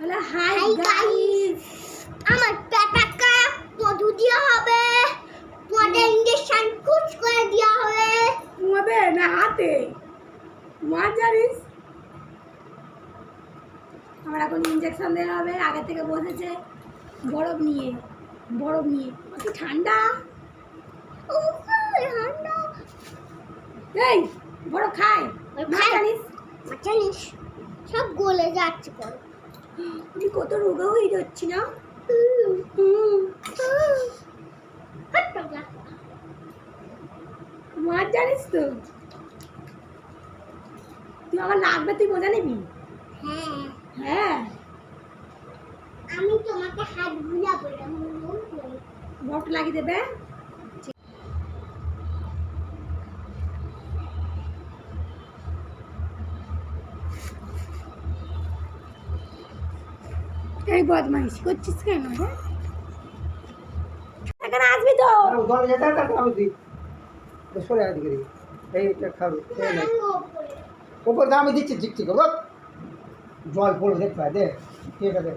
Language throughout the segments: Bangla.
বলে হাই গাইস আমার পেটাকা মধু দেওয়া হবে। তোমাদের ইঞ্জেকশন কুচ করে দেওয়া হবে। মুখে না হাতে। মা জানিস আমার এখন ইঞ্জেকশন দেওয়া হবে। আগে থেকে বসেছে। বরফ নিয়ে। বরফ নিয়ে। একটু ঠান্ডা। ঠান্ডা। এই বরফ খায়। জানিস জানিস সব গলে যাচ্ছে পর আমি কত রোগা হয়ে যাচ্ছি না? মার জানিস তো? তুই আমার লাগবে তুই মজা নিবি? হ্যাঁ। হ্যাঁ আমি তোমাকে হাত বুলাবো বরফ লাগিয়ে দেবে? এই বদমাইশ করছিস কেন হ্যাঁ? এখানে আসবি তো। সরে দিকে এইটা খাবে। ওপর। দিয়ে আমি দিচ্ছি ঠিক ঠিক বল। জল পড়ল দেখ পায় দে। ঠিক আছে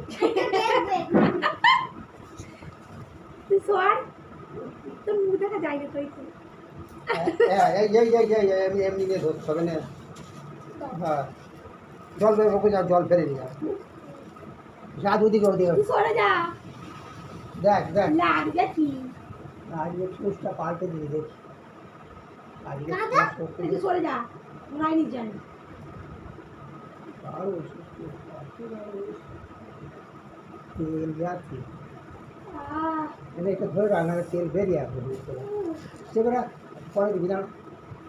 এমনি নিয়ে ধরতে হবে না। হ্যাঁ। জল বের জল ফেলে দিয়ে রাত ওদিকে ওদিকে তুই সরে যা দেখ দেখ লাগবে কি আজকে সুচটা পাল্টে দিয়ে দেখ আজকে দাদা? সুচ করতে তুই দিয়ে সরে যা রাইনি যাই আরও সুচটা পাল্টে দাও। তেল যাচ্ছে আহ মানে এটা ধরে রান্নার তেল বেরিয়ে আসবে বুঝতে পারছ? সেবারে পরে দিবি না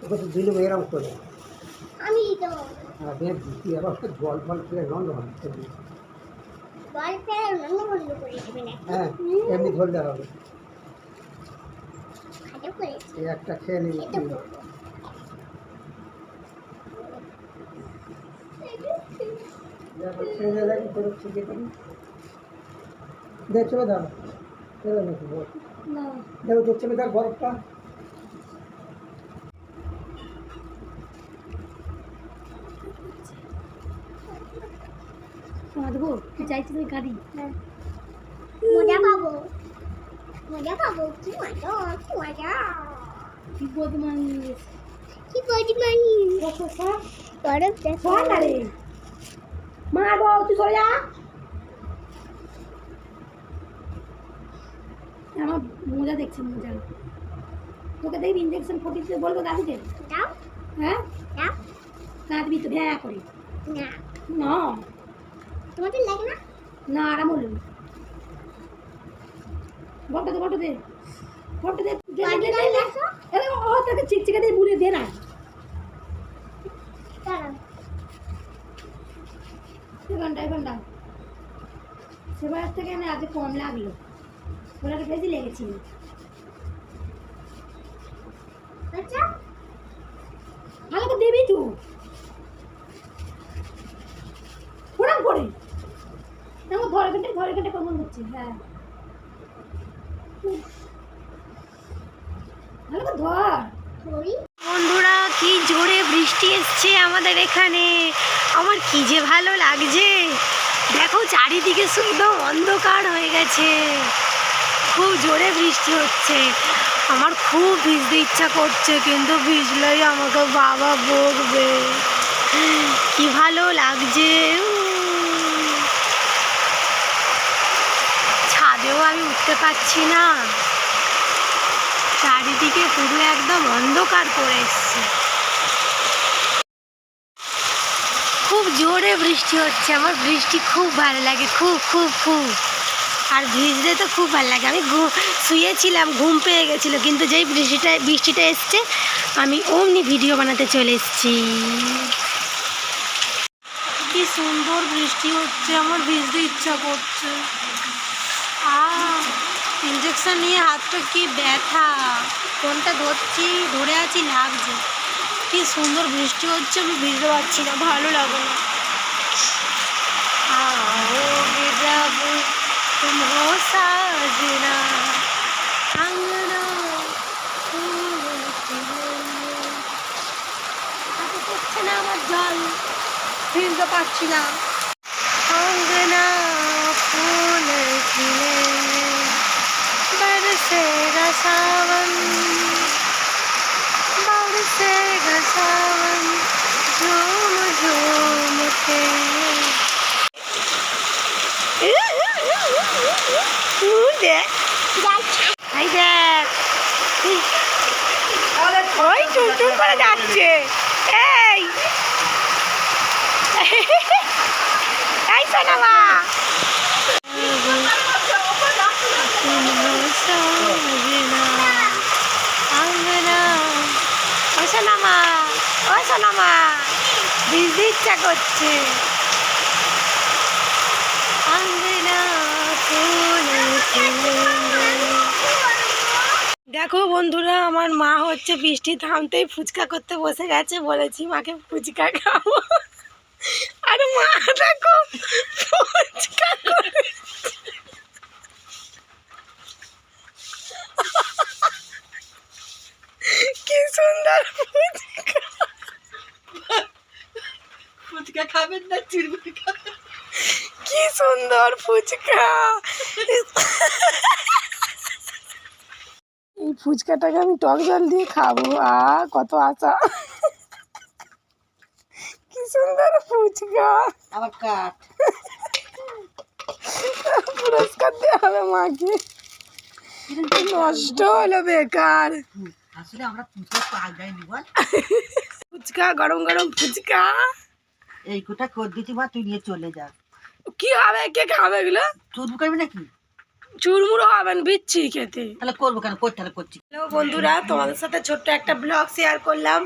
ওকে তো দিলে এরকম করে আমি তো আর বেশ দিচ্ছি আবার জল ফল খেলে নন্দ হয় বল ফেলে অন্য বন্ধ করে দেবে হ্যাঁ এমনি ধরলে হবে। খাটো করে এই একটা খেয়ে নিবি এটা দেখি তোর ঠিক আছে দাও। চলে নাকি বল। না। দেখো দেখছে দেখ বরফটা। মাধবো তুই চাইছিস তুই গাড়ি? মজা পাবো। মজা পাবো। কি মজা কি মজা। কি বদমাইশ? কি পরিমাণি সর সর বরফ দেখো। না রে। মারবো তুই সরে যা। আমার মজা দেখছে মজা। তোকে দেখবি ইঞ্জেকশন ফটিতে বলব দাদুকে হ্যাঁ? কাঁদবি তো। ভ্যা করে। না। না। তোমাদের লাগে না? না আরাম হলো। বটে দে বটে দে। বটে দে দে, দে, দে, দে। ও তাকে চিকচিকে দিয়ে বুড়ে দে না। ঘণ্টা ঘণ্টা সেবার থেকে না আজকে কম লাগল। ওরা বেশি লেগেছিল। আচ্ছা। ভালো তো দেবি তুই ওরম করে দেখো ঘরে ঘন্টে কমন হচ্ছে? হ্যাঁ। বন্ধুরা, কি জোরে বৃষ্টি এসছে আমাদের এখানে। আমার কি যে ভালো লাগছে। দেখো, চারিদিকে শুধু অন্ধকার হয়ে গেছে। খুব জোরে বৃষ্টি হচ্ছে। আমার খুব ভিজতে ইচ্ছা করছে, কিন্তু ভিজলেই আমাকে বাবা বকবে। কি ভালো লাগছে। ছাদেও আমি উঠতে পারছি না। চারিদিকে পুরো একদম অন্ধকার করে এসছে। খুব জোরে বৃষ্টি হচ্ছে, আমার বৃষ্টি খুব ভালো লাগে, খুব খুব খুব। আর ভিজতে তো খুব ভালো লাগে, আমি শুয়েছিলাম, ঘুম পেয়ে গেছিল, কিন্তু যেই বৃষ্টিটা বৃষ্টিটা এসছে, আমি অমনি ভিডিও বানাতে চলে এসেছি। কি সুন্দর বৃষ্টি হচ্ছে, আমার ভিজতে ইচ্ছা করছে। ইঞ্জেকশন নিয়ে হাতটা কি ব্যথা ফোনটা ধরছি ধরে আছি লাগছে কি সুন্দর বৃষ্টি হচ্ছে আমি ভিজতে পারছি না ভালো লাগে না आओगे जब तुम हो साजना अंगना फूलों की होंगे। হাতে পড়ছে না আমার জল ভিজতে পারছি না সাবন বাড়ছে সাবন ঝুম ঝুমতে দেখ। হাই, দেখ। ওই টুনটুন করে যাচ্ছে এই। এই সোনামা। সোনামা করছে। দেখো বন্ধুরা, আমার মা হচ্ছে বৃষ্টি থামতেই ফুচকা করতে বসে গেছে, বলেছি মাকে ফুচকা খাব। আর মা, দেখো ফুচকা করে কি সুন্দর ফুচকা ফুচকা খাবেন না চুরমুড়ি খাবেন কি সুন্দর ফুচকা। এই ফুচকাটাকে আমি টক জল দিয়ে খাব আ কত আশা। কি সুন্দর ফুচকা। আবার পুরস্কার দেওয়া হবে মাকে। নষ্ট হলো বেকার। আসলে আমরা ফুচকা পাল যাইনি বল। ফুচকা গরম গরম ফুচকা। এই কোটা কর দিচ্ছি মা তুই নিয়ে চলে যা। কি হবে? কে খাবে এগুলো? চুরমু করবি নাকি? চুরমুড়ো হবেন বিচ্ছি খেতে। তাহলে করব কেন? করতে তাহলে করছি। হ্যালো বন্ধুরা তোমাদের সাথে ছোট্ট একটা ব্লগ শেয়ার করলাম।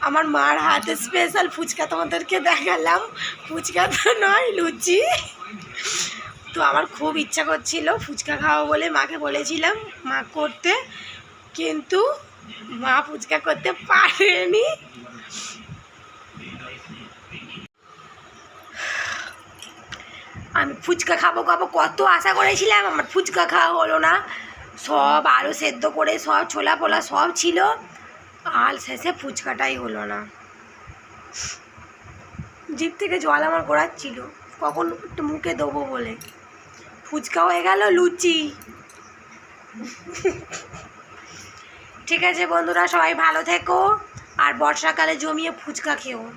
আমার মার হাতে স্পেশাল ফুচকা তোমাদেরকে দেখালাম। ফুচকা তো নয় লুচি। তো আমার খুব ইচ্ছা করছিল ফুচকা খাওয়া বলে মাকে বলেছিলাম মা করতে। কিন্তু মা ফুচকা করতে পারেনি। আমি ফুচকা খাব খাব, কত আশা করেছিলাম, আমার ফুচকা খাওয়া হলো না। সব আলু সেদ্ধ করে, সব ছোলা পোলা সব ছিল। আর শেষে ফুচকাটাই হলো না। জিভ থেকে জল আমার গড়াচ্ছিল। কখন একটু মুখে দেবো বলে। ফুচকা হয়ে গেল লুচি। ঠিক আছে বন্ধুরা, সবাই ভালো থেকো। আর বর্ষাকালে জমিয়ে ফুচকা খেও।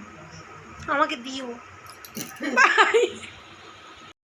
আমাকে দিও। বাই